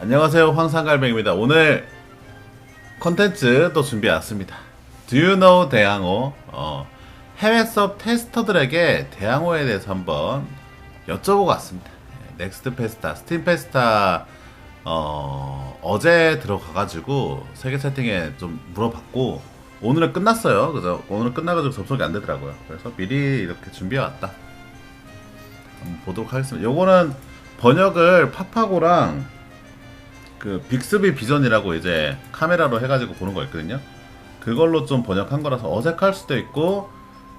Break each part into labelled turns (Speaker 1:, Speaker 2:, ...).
Speaker 1: 안녕하세요. 황상갈뱅입니다. 오늘 컨텐츠 또 준비해왔습니다. Do you know 대항호? 어, 해외 수업 테스터들에게 대항호에 대해서 한번 여쭤보고 왔습니다. 네, 넥스트 페스타 스팀 페스타 어, 어제 들어가가지고 세계 채팅에 좀 물어봤고 오늘은 끝났어요. 그죠 오늘은 끝나가지고 접속이 안 되더라고요. 그래서 미리 이렇게 준비해왔다. 한번 보도록 하겠습니다. 요거는 번역을 파파고랑 그 빅스비 비전이라고 이제 카메라로 해가지고 보는 거 있거든요. 그걸로 좀 번역한 거라서 어색할 수도 있고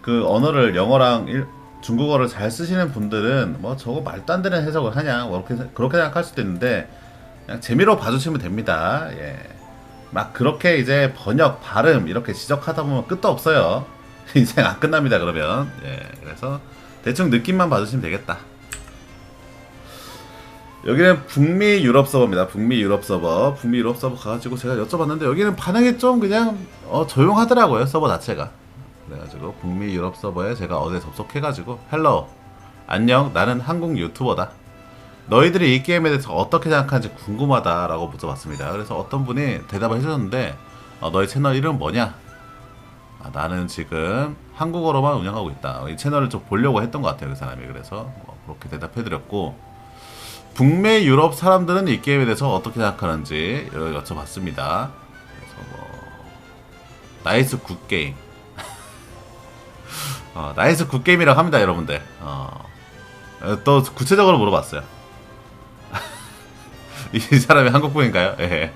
Speaker 1: 그 언어를 영어랑 일, 중국어를 잘 쓰시는 분들은 뭐 저거 말도 안 되는 해석을 하냐 뭐 그렇게 그렇게 생각할 수도 있는데 그냥 재미로 봐주시면 됩니다. 예. 막 그렇게 이제 번역 발음 이렇게 지적하다 보면 끝도 없어요. 인생 안 끝납니다 그러면 예. 그래서 대충 느낌만 봐주시면 되겠다. 여기는 북미 유럽 서버입니다. 북미 유럽 서버. 북미 유럽 서버 가가지고 제가 여쭤봤는데 여기는 반응이 좀 그냥 어, 조용하더라고요. 서버 자체가. 그래가지고 북미 유럽 서버에 제가 어제 접속해가지고 헬로 안녕 나는 한국 유튜버다. 너희들이 이 게임에 대해서 어떻게 생각하는지 궁금하다라고 물어봤습니다. 그래서 어떤 분이 대답을 해주셨는데 어, 너희 채널 이름 뭐냐? 아, 나는 지금 한국어로만 운영하고 있다. 이 채널을 좀 보려고 했던 것 같아요. 그 사람이 그래서 뭐 그렇게 대답해드렸고 북미 유럽 사람들은 이 게임에 대해서 어떻게 생각하는지 여쭤봤습니다. 그래서 뭐 나이스 굿 게임. 어, 나이스 굿 게임이라고 합니다, 여러분들. 어, 어, 또 구체적으로 물어봤어요. 이 사람이 한국분인가요? 예.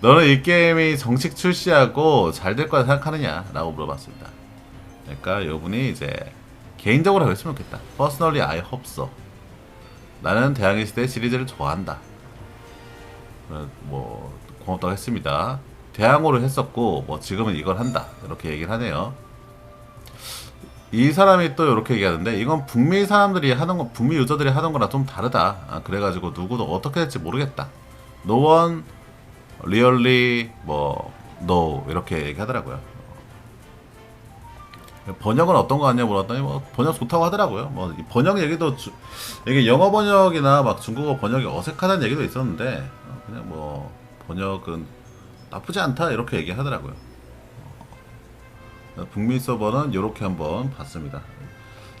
Speaker 1: 너는 이 게임이 정식 출시하고 잘 될 거라 생각하느냐? 라고 물어봤습니다. 그러니까 이분이 이제 개인적으로 했으면 좋겠다. I hope so. 나는 대항해 시대 시리즈를 좋아한다. 어, 뭐 고맙다고 했습니다. 대항호를 했었고 뭐 지금은 이걸 한다 이렇게 얘기를 하네요. 이 사람이 또 이렇게 얘기하는데 이건 북미 사람들이 하는 거 북미 유저들이 하는 거랑 좀 다르다. 아, 그래가지고 누구도 어떻게 될지 모르겠다. No one really 뭐 no 이렇게 얘기하더라고요. 번역은 어떤 거 같냐 물었더니 뭐 번역 좋다고 하더라고요. 뭐이 번역 얘기도 주, 이게 영어 번역이나 막 중국어 번역이 어색하다는 얘기도 있었는데 어, 그냥 뭐 번역은 나쁘지 않다 이렇게 얘기하더라고요. 어, 북미 서버는 이렇게 한번 봤습니다.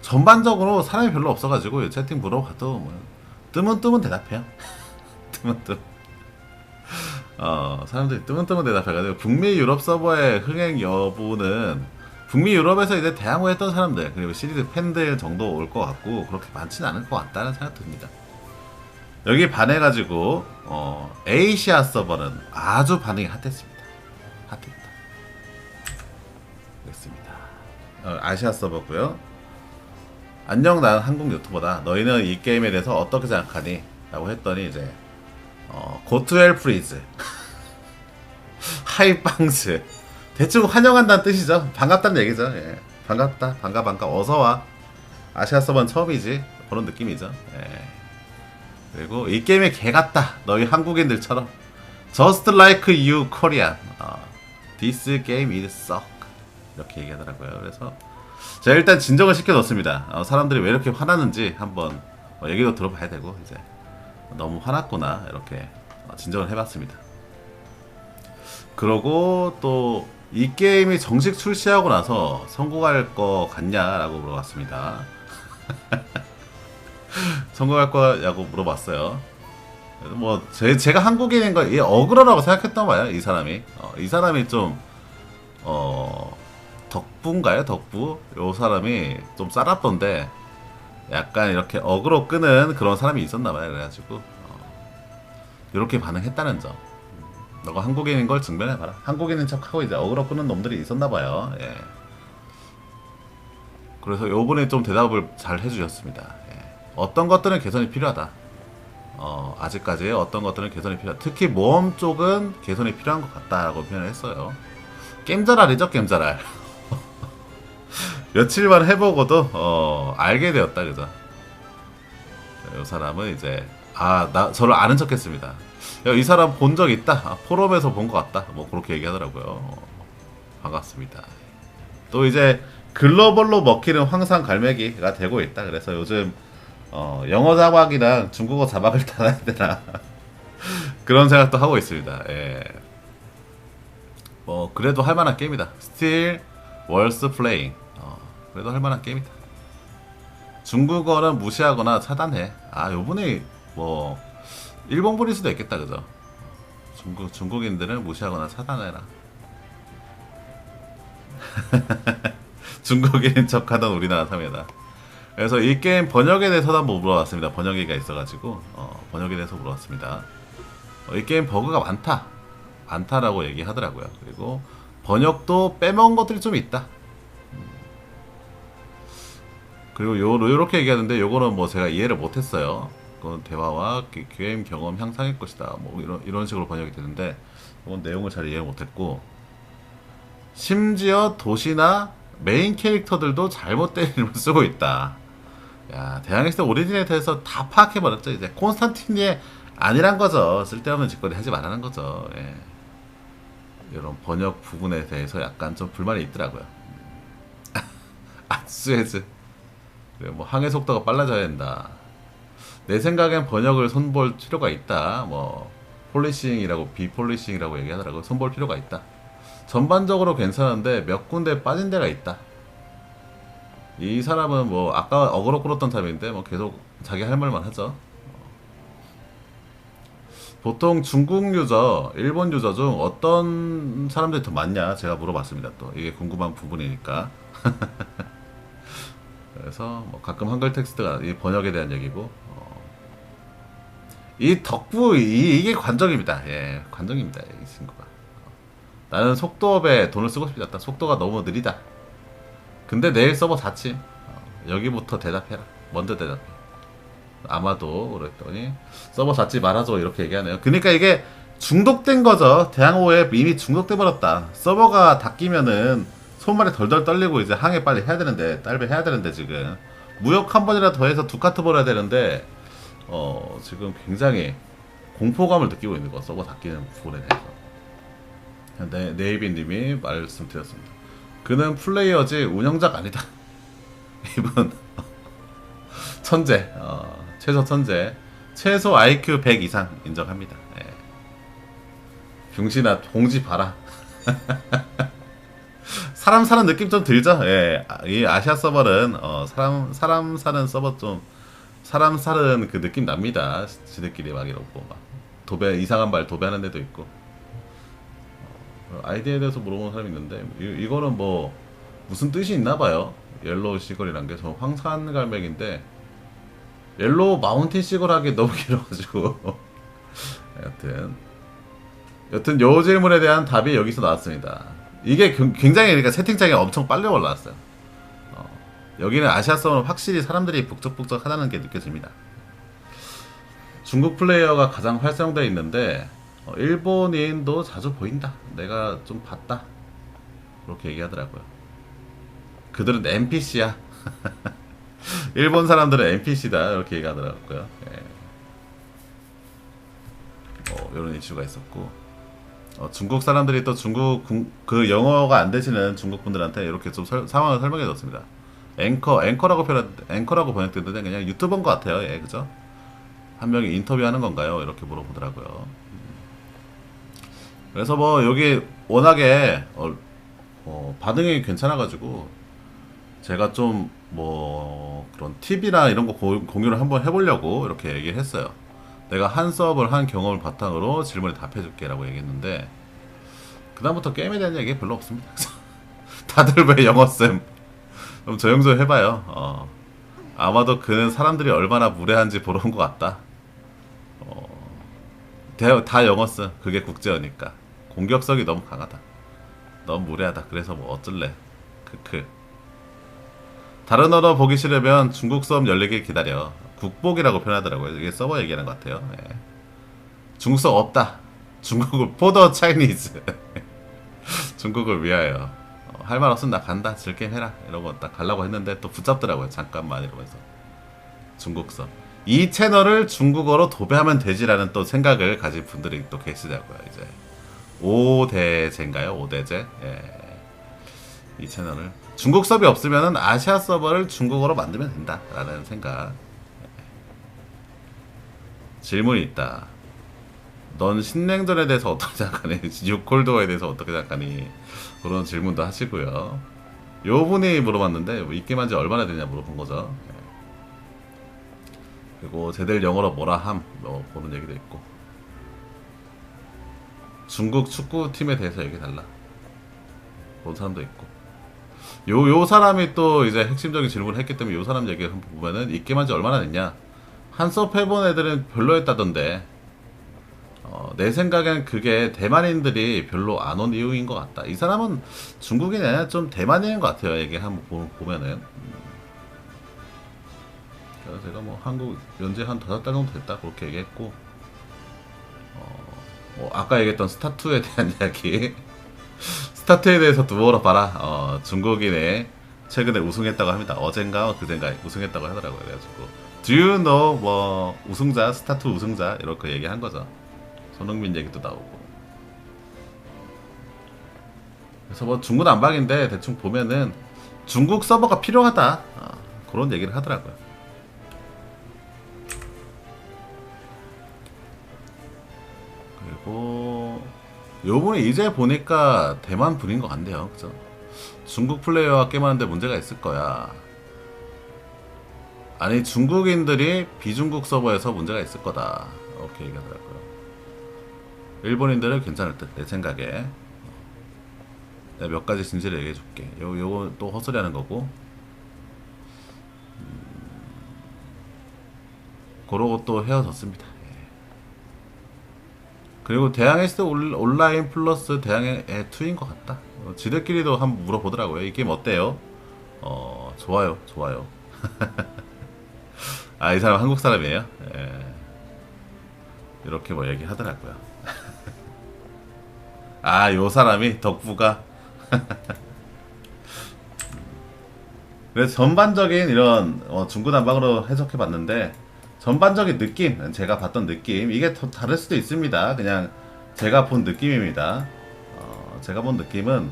Speaker 1: 전반적으로 사람이 별로 없어가지고 채팅 물어봐도 뭐 뜨문뜨문 대답해요. 뜨문뜨문. 어 사람들이 뜨문뜨문 대답해가지고 북미 유럽 서버의 흥행 여부는 북미 유럽에서 이제 대항호 했던 사람들 그리고 시리즈 팬들 정도 올 것 같고 그렇게 많지는 않을 것 같다는 생각 듭니다. 여기 반해가지고 어, 에이시아 서버는 아주 반응이 핫했습니다. 핫했다. 그렇습니다. 어, 아시아 서버고요. 안녕 난 한국 유튜버다. 너희는 이 게임에 대해서 어떻게 생각하니? 라고 했더니 이제 어, 고투엘 프리즈 하이빵스 대충 환영한다는 뜻이죠. 반갑다는 얘기죠. 예. 반갑다, 반가, 반가, 어서 와. 아시아 서버는 처음이지. 그런 느낌이죠. 예. 그리고 이 게임에 개 같다. 너희 한국인들처럼. Just like you, Korean. 어, This game is suck. 이렇게 얘기하더라고요. 그래서 제가 일단 진정을 시켜뒀습니다. 어, 사람들이 왜 이렇게 화나는지 한번 어, 얘기도 들어봐야 되고 이제 너무 화났구나 이렇게 어, 진정을 해봤습니다. 그러고 또 이 게임이 정식 출시하고 나서 성공할 거 같냐라고 물어봤습니다. 성공할 거냐고 물어봤어요. 뭐 제, 제가 한국인인 거이 어그러라고 생각했던 거예요. 이 사람이 어, 이 사람이 좀 어, 덕부인가요? 덕부? 요 사람이 좀 쌀았던데 약간 이렇게 어그로 끄는 그런 사람이 있었나 봐요. 그래가지고 어, 이렇게 반응했다는 점. 너가 한국인인 걸 증명해봐라. 한국인인 척하고 이제 어그로 끄는 놈들이 있었나 봐요. 예. 그래서 요번에 좀 대답을 잘 해주셨습니다. 예. 어떤 것들은 개선이 필요하다. 어, 아직까지 어떤 것들은 개선이 필요하다. 특히 모험 쪽은 개선이 필요한 것 같다라고 표현을 했어요. 겜자랄이죠, 겜자랄. 며칠만 해보고도 어, 알게 되었다, 그죠? 이 사람은 이제 아, 나 저를 아는 척했습니다. 야, 이 사람 본 적 있다. 아, 포럼에서 본 것 같다. 뭐 그렇게 얘기하더라고요. 어, 반갑습니다. 또 이제 글로벌로 먹히는 황상 갈매기가 되고 있다. 그래서 요즘 어, 영어 자막이랑 중국어 자막을 달아야 되나 그런 생각도 하고 있습니다. 예. 뭐 그래도 할 만한 게임이다. 스틸 월스 플레잉. 어, 그래도 할 만한 게임이다. 중국어는 무시하거나 차단해. 아, 요번에 뭐 일본분일 수도 있겠다. 그죠? 중국 중국인들은 무시하거나 차단해라. 중국인 척하던 우리나라 사회다. 그래서 이 게임 번역에 대해서도 한번 물어봤습니다. 번역기가 있어가지고 어, 번역에 대해서 물어봤습니다. 어, 이 게임 버그가 많다, 많다라고 얘기하더라고요. 그리고 번역도 빼먹은 것들이 좀 있다. 음. 그리고 요 요렇게 얘기하는데 요거는 뭐 제가 이해를 못했어요. 그건 대화와 게- 게임 경험 향상일 것이다. 뭐 이런 이런 식으로 번역이 되는데 이건 내용을 잘 이해 못했고 심지어 도시나 메인 캐릭터들도 잘못된 이름을 쓰고 있다. 야, 대항해서 오리진에 대해서 다 파악해버렸죠. 이제 콘스탄틴이 아니란 거죠. 쓸데없는 짓거리 하지 말라는 거죠. 예. 이런 번역 부분에 대해서 약간 좀 불만이 있더라고요. 아, 수에즈. 그래, 뭐 항해 속도가 빨라져야 된다. 내 생각엔 번역을 손볼 필요가 있다. 뭐 폴리싱이라고 비폴리싱이라고 얘기하더라고요. 손볼 필요가 있다. 전반적으로 괜찮은데 몇 군데 빠진 데가 있다. 이 사람은 뭐 아까 어그로 끌었던 사람인데 뭐 계속 자기 할 말만 하죠. 보통 중국 유저, 일본 유저 중 어떤 사람들이 더 많냐 제가 물어봤습니다. 또 이게 궁금한 부분이니까. 그래서 뭐 가끔 한글 텍스트가 이 번역에 대한 얘기고 어, 이 덕부 이, 이게 관정입니다. 예, 관정입니다. 이 친구가. 나는 속도업에 돈을 쓰고 싶지 않다. 속도가 너무 느리다. 근데 내일 서버 닫힘. 어, 여기부터 대답해라. 먼저 대답해. 아마도 그랬더니 서버 닫지 말아줘 이렇게 얘기하네요. 그러니까 이게 중독된 거죠. 대항호에 이미 중독돼 버렸다. 서버가 닫히면은 손발이 덜덜 떨리고 이제 항해 빨리 해야 되는데 딸배 해야 되는데 지금 무역 한 번이라도 더 해서 두 카트 벌어야 되는데 어 지금 굉장히 공포감을 느끼고 있는 거 서버 닫히는 부분에 대해서. 네, 네이비님이 말씀드렸습니다. 그는 플레이어지 운영자가 아니다. 이분 천재, 어, 최소 천재, 최소 IQ 100 이상 인정합니다. 예. 병신아 공지 봐라. 사람 사는 느낌 좀 들죠? 예, 아, 이 아시아 서버는 어, 사람 사람 사는 서버 좀 사람 사는 그 느낌 납니다. 지들끼리 막 이러고 막 도배 이상한 말 도배하는 데도 있고. 어, 아이디에 대해서 물어보는 사람이 있는데 이, 이거는 뭐 무슨 뜻이 있나 봐요. 옐로우 시걸이란 게 저 황산 갈매기인데 옐로우 마운틴 시걸하기 너무 길어가지고 여튼 여튼 요 질문에 대한 답이 여기서 나왔습니다. 이게 경- 굉장히 그러니까 채팅창에 엄청 빨리 올라왔어요. 어, 여기는 아시아 서버는 확실히 사람들이 북적북적하다는 게 느껴집니다. 중국 플레이어가 가장 활성되어 있는데 어, 일본인도 자주 보인다. 내가 좀 봤다. 그렇게 얘기하더라고요. 그들은 NPC야. 일본 사람들은 NPC다. 이렇게 얘기하더라고요. 예. 뭐 이런 이슈가 있었고 어, 중국 사람들이 또 중국 군- 그 영어가 안 되시는 중국 분들한테 이렇게 좀 설- 상황을 설명해 줬습니다. 앵커 앵커라고 표현 앵커라고 번역됐는데 그냥 유튜버인 것 같아요. 예, 그죠? 한 명이 인터뷰하는 건가요? 이렇게 물어보더라고요. 그래서 뭐 여기 워낙에 어, 어, 반응이 괜찮아가지고 제가 좀 뭐 그런 팁이나 이런 거 고- 공유를 한번 해보려고 이렇게 얘기를 했어요. 내가 한 수업을 한 경험을 바탕으로 질문에 답해줄게라고 얘기했는데 그 다음부터 게임에 대한 얘기 별로 없습니다. 다들 왜 영어 쌤? 그럼 조용 좀 해봐요. 어, 아마도 그는 사람들이 얼마나 무례한지 보러 온 것 같다. 대- 다 영어 써. 그게 국제어니까. 공격성이 너무 강하다. 너무 무례하다. 그래서 뭐 어쩔래. 크크. 다른 언어 보기 싫으면 중국 수업 열리길 기다려. 국복이라고 표현하더라고요. 이게 서버 얘기하는 것 같아요. 예. 중국 수업 없다. 중국을 포더 차이니즈. 중국을 위하여. 어, 할말 없으면 나 간다. 즐겜 해라. 이러고 딱 가려고 했는데 또 붙잡더라고요. 잠깐만 이러면서. 중국 수업. 이 채널을 중국어로 도배하면 되지라는 또 생각을 가진 분들이 또 계시더라고요. 이제 5대제인가요? 5대제? 예. 이 채널을 중국 서버이 없으면 아시아 서버를 중국어로 만들면 된다라는 생각. 예. 질문이 있다. 넌 신냉전에 대해서 어떻게 생각하니? 유콜드워에 대해서 어떻게 생각하니? 그런 질문도 하시고요. 요 분이 물어봤는데 뭐 입게만 지 얼마나 되냐 물어본 거죠. 예. 그리고 쟤들 영어로 뭐라 함, 뭐 그런 얘기도 있고. 중국 축구팀에 대해서 얘기 달라. 그런 사람도 있고. 요, 요 사람이 또 이제 핵심적인 질문을 했기 때문에 요 사람 얘기 한번 보면은 입게만 지 얼마나 됐냐. 한 수업 해본 애들은 별로였다던데. 어, 내 생각엔 그게 대만인들이 별로 안 온 이유인 것 같다. 이 사람은 중국인이 아니라 좀 대만인인 것 같아요. 얘기 한번 보- 보면은. 음. 그래서 제가 뭐 한국 연재 한 다섯 달 정도 됐다 그렇게 얘기했고, 어, 뭐 아까 얘기했던 스타2에 대한 이야기. 스타트에 대해서 두 물어봐라. 어, 중국인의 최근에 우승했다고 합니다. 어젠가 그젠가 우승했다고 하더라고요. 그래가지고 Do you know 뭐 우승자 스타트 우승자 이렇게 얘기한 거죠. 손흥민 얘기도 나오고. 그래서 뭐 중구난방인데 대충 보면은 중국 서버가 필요하다 어, 그런 얘기를 하더라고요. 그리고 요분이 이제 보니까 대만 분인 것 같네요. 그죠? 중국 플레이어와 게임하는데 문제가 있을 거야. 아니 중국인들이 비중국 서버에서 문제가 있을 거다. 이렇게 얘기하더라고요. 일본인들은 괜찮을 듯 내 생각에. 내가 몇 가지 진실을 얘기해 줄게. 요 요거 또 헛소리 하는 거고. 음, 그러고 또 헤어졌습니다. 예. 그리고 올- 온라인 플러스 대항의 2인 것 같다. 어, 지들끼리도 한번 물어보더라고요. 이 게임 어때요? 어, 좋아요, 좋아요. 아, 이 사람 한국 사람이에요? 예. 이렇게 뭐 얘기하더라고요. 아, 요 사람이 덕후가. 그래서 전반적인 이런 어, 중구난방으로 해석해봤는데 전반적인 느낌, 제가 봤던 느낌 이게 더 다를 수도 있습니다. 그냥 제가 본 느낌입니다. 어, 제가 본 느낌은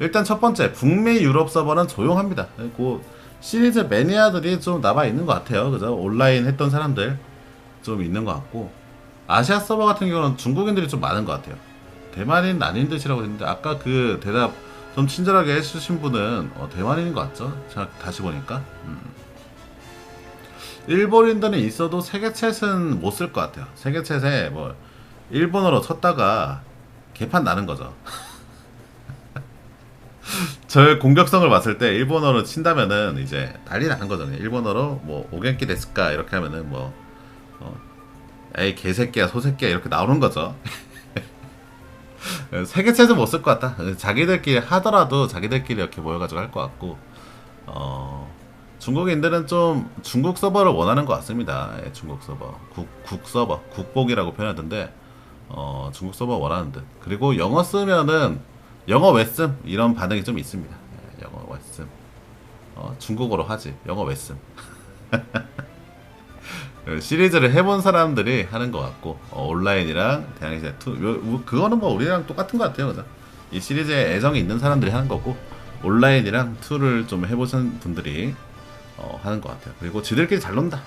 Speaker 1: 일단 첫 번째 북미 유럽 서버는 조용합니다. 그리고 시리즈 매니아들이 좀 남아 있는 것 같아요. 그죠? 온라인 했던 사람들 좀 있는 것 같고 아시아 서버 같은 경우는 중국인들이 좀 많은 것 같아요. 대만인 아닌 듯이라고 했는데 아까 그 대답 좀 친절하게 해주신 분은 어, 대만인인 것 같죠? 제가 다시 보니까 음. 일본인들은 있어도 세계챗은 못 쓸 것 같아요. 세계챗에 뭐 일본어로 쳤다가 개판 나는 거죠. 저의 공격성을 봤을 때 일본어로 친다면은 이제 난리 나는 거잖아요. 일본어로 뭐 오겐키 데스까 이렇게 하면은 뭐 어, 에이 개새끼야 소새끼야 이렇게 나오는 거죠. 세계체는 못쓸 것 같다. 자기들끼리 하더라도 자기들끼리 이렇게 모여가지고 할 것 같고, 어, 중국인들은 좀 중국 서버를 원하는 것 같습니다. 예, 중국 서버. 국, 국 서버. 국복이라고 표현하던데, 어, 중국 서버 원하는 듯. 그리고 영어 쓰면은, 영어 왜 씀? 이런 반응이 좀 있습니다. 예, 영어 왜 씀? 어, 중국어로 하지. 영어 왜 씀? 그 시리즈를 해본 사람들이 하는 것 같고 어, 온라인이랑 대항해제 2 요, 요- 그거는 뭐 우리랑 똑같은 것 같아요 그죠? 이 시리즈에 애정이 있는 사람들이 하는 거고 온라인이랑 2를 좀 해보신 분들이 어, 하는 것 같아요 그리고 지들끼리 잘 논다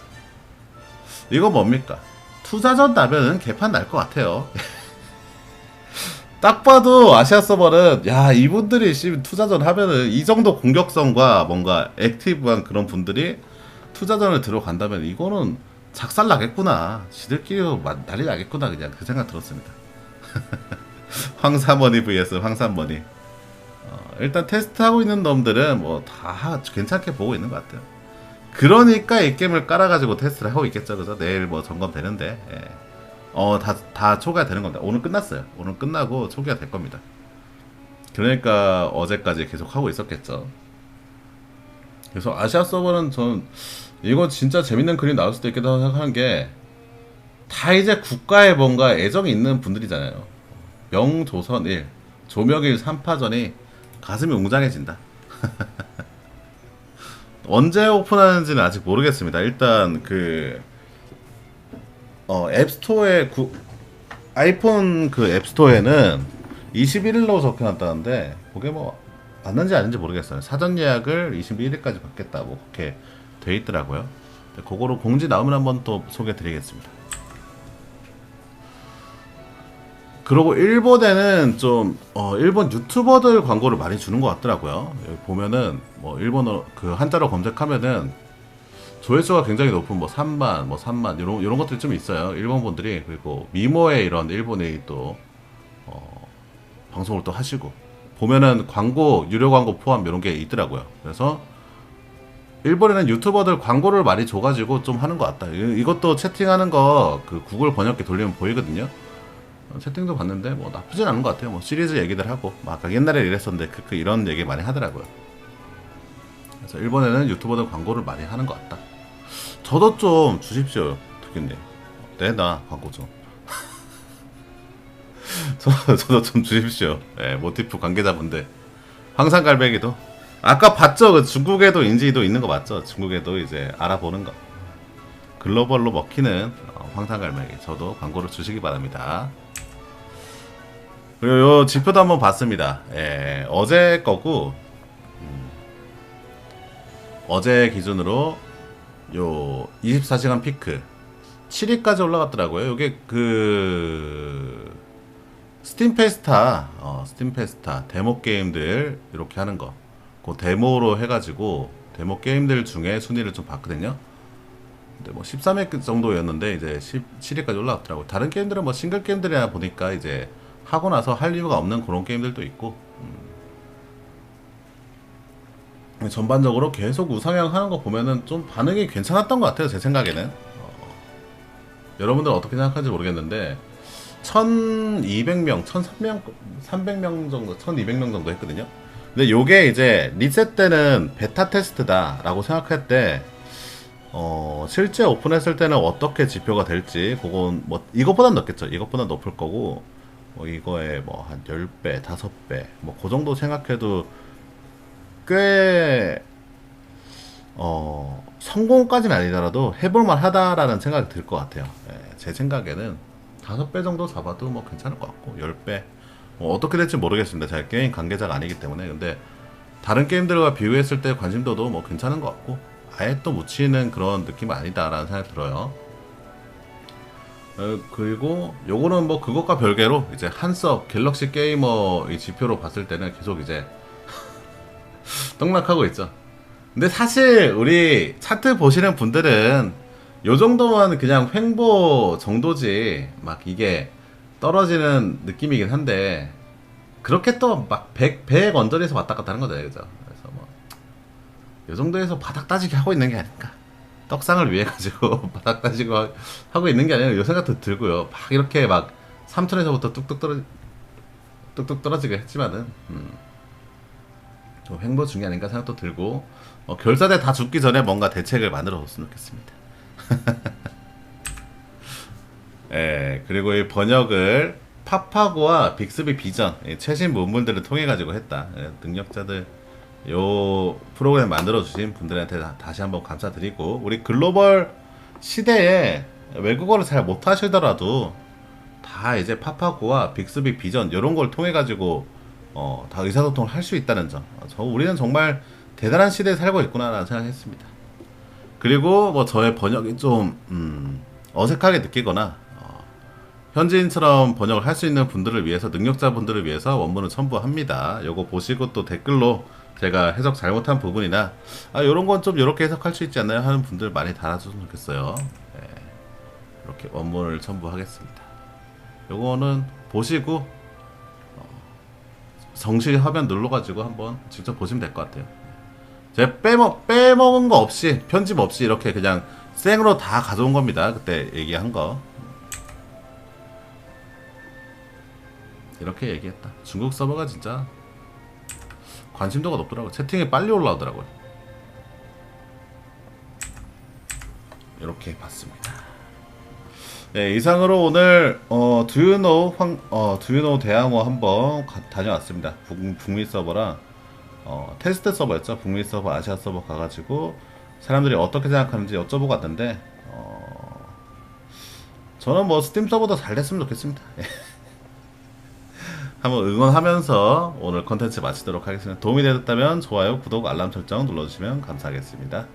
Speaker 1: 이거 뭡니까? 투자전 나면은 개판 날 것 같아요 딱 봐도 아시아 서버는 야 이분들이 씨 투자전 하면은 이 정도 공격성과 뭔가 액티브한 그런 분들이 투자전을 들어간다면 이거는 작살 나겠구나. 지들끼리 마- 난리 나겠구나 그냥 그 생각 들었습니다. 황사머니 vs 황산머니. 어, 일단 테스트하고 있는 놈들은 뭐 다 괜찮게 보고 있는 것 같아요. 그러니까 이 게임을 깔아가지고 테스트를 하고 있겠죠, 그죠? 내일 뭐 점검 되는데, 예. 어, 다, 다 초기화 되는 겁니다. 오늘 끝났어요. 오늘 끝나고 초기화 될 겁니다. 그러니까 어제까지 계속 하고 있었겠죠. 그래서 아시아 서버는 전 이거 진짜 재밌는 그림 나올 수도 있겠다고 생각하는 게 다 이제 국가에 뭔가 애정이 있는 분들이잖아요. 명조선 1, 조명일 3파전이 가슴이 웅장해진다. 언제 오픈하는지는 아직 모르겠습니다. 일단 그 어, 앱스토어에 구, 아이폰 그 앱스토어에는 21일로 적혀놨다는데 그게 뭐 맞는지 아닌지 모르겠어요. 사전 예약을 21일까지 받겠다 뭐 그렇게 돼 있더라고요. 근데 그거로 공지 나오면 한번 또 소개드리겠습니다. 그리고 일본에는 좀 어, 일본 유튜버들 광고를 많이 주는 것 같더라고요. 여기 보면은 뭐 일본어 그 한자로 검색하면은 조회수가 굉장히 높은 뭐 3만, 뭐 3만 이런 이런 것들이 좀 있어요. 일본 분들이 그리고 미모의 이런 일본의 또 어, 방송을 또 하시고 보면은 광고 유료 광고 포함 이런 게 있더라고요. 그래서 일본에는 유튜버들 광고를 많이 줘가지고 좀 하는 것 같다. 이- 이것도 채팅하는 거 그 구글 번역기 돌리면 보이거든요. 어, 채팅도 봤는데 뭐 나쁘진 않은 것 같아요. 뭐 시리즈 얘기들 하고 막 아까 옛날에 이랬었는데 그, 그 이런 얘기 많이 하더라고요. 그래서 일본에는 유튜버들 광고를 많이 하는 것 같다. 저도 좀 주십시오, 특유님. 내나 광고 좀. 저, 저도 좀 주십시오. 예, 모티프 관계자분들. 황산 갈매기도. 아까 봤죠? 그 중국에도 인지도 있는 거 맞죠? 중국에도 이제 알아보는 거. 글로벌로 먹히는 어, 황산 갈매기. 저도 광고를 주시기 바랍니다. 그리고 요 지표도 한번 봤습니다. 예, 어제 거고, 음, 어제 기준으로 요 24시간 피크 7위까지 올라갔더라고요. 이게 그 스팀 페스타, 어, 스팀 페스타 데모 게임들 이렇게 하는 거, 그 데모로 해가지고 데모 게임들 중에 순위를 좀 봤거든요. 근데 뭐 13회 정도였는데 이제 17위까지 올라갔더라고 요. 다른 게임들은 뭐 싱글 게임들이나 보니까 이제 하고 나서 할 이유가 없는 그런 게임들도 있고. 음. 전반적으로 계속 우상향 하는 거 보면은 좀 반응이 괜찮았던 것 같아요. 제 생각에는. 어, 여러분들 어떻게 생각하는지 모르겠는데 1200명, 1300, 300명 정도, 1200명 정도 했거든요. 근데 요게 이제 리셋 때는 베타 테스트다 라고 생각할 때 어, 실제 오픈했을 때는 어떻게 지표가 될지 그건 뭐 이것보단 높겠죠. 이것보다 높을 거고 뭐 이거에 뭐 한 10배, 5배 뭐 그 정도 생각해도 꽤 어, 성공까지는 아니더라도 해볼만 하다라는 생각이 들 것 같아요. 예, 제 생각에는 5배 정도 잡아도 뭐 괜찮을 것 같고 10배 뭐 어떻게 될지 모르겠습니다. 제가 게임 관계자가 아니기 때문에 근데 다른 게임들과 비교했을 때 관심도도 뭐 괜찮은 것 같고 아예 또 묻히는 그런 느낌은 아니다라는 생각이 들어요. 어, 그리고 요거는 뭐 그것과 별개로 이제 한섭 갤럭시 게이머 이 지표로 봤을 때는 계속 이제 떡락하고 있죠. 근데 사실 우리 차트 보시는 분들은 요 정도면 그냥 횡보 정도지 막 이게 떨어지는 느낌이긴 한데 그렇게 또 막 100, 100 언저리에서 왔다 갔다 하는 거잖아요. 그죠? 그래서 뭐 요 정도에서 바닥 따지기 하고 있는 게 아닐까. 떡상을 위해 가지고 바닥 따지고 하- 하고 있는 게 아니라 요 생각도 들고요. 막 이렇게 막 3천에서부터 뚝뚝 떨어 뚝뚝 떨어지게 했지만은 음. 좀 횡보 중이 아닌가 생각도 들고 어, 결사대 다 죽기 전에 뭔가 대책을 만들어 줬으면 좋겠습니다. 예, 그리고 이 번역을 파파고와 빅스비 비전 이 최신 문물들을 통해 가지고 했다. 예, 능력자들 요 프로그램 만들어 주신 분들한테 다, 다시 한번 감사드리고 우리 글로벌 시대에 외국어를 잘 못하시더라도 다 이제 파파고와 빅스비 비전 이런 걸 통해 가지고 어, 다 의사소통을 할 수 있다는 점. 어, 저 우리는 정말 대단한 시대에 살고 있구나라는 생각했습니다. 그리고 뭐 저의 번역이 좀 음, 어색하게 느끼거나 어, 현지인처럼 번역을 할 수 있는 분들을 위해서 능력자분들을 위해서 원문을 첨부합니다. 요거 보시고 또 댓글로 제가 해석 잘못한 부분이나 아 요런 건 좀 이렇게 해석할 수 있지 않나요 하는 분들 많이 달아주셨으면 좋겠어요. 네, 이렇게 원문을 첨부하겠습니다. 요거는 보시고 어, 정시 화면 눌러가지고 한번 직접 보시면 될 것 같아요. 제가 빼먹 빼먹은 거 없이 편집 없이 이렇게 그냥 생으로 다 가져온 겁니다. 그때 얘기한 거 이렇게 얘기했다. 중국 서버가 진짜 관심도가 높더라고. 채팅이 빨리 올라오더라고요. 이렇게 봤습니다. 네, 이상으로 오늘 어 두유노 황 어 두유노 대항호 한번 가- 다녀왔습니다. 북, 북미 서버랑 어 테스트 서버였죠. 북미 서버, 아시아 서버 가가지고 사람들이 어떻게 생각하는지 여쭤보고 왔는데 어 저는 뭐 스팀 서버도 잘 됐으면 좋겠습니다. 한번 응원하면서 오늘 컨텐츠 마치도록 하겠습니다. 도움이 되셨다면 좋아요, 구독, 알람 설정 눌러주시면 감사하겠습니다.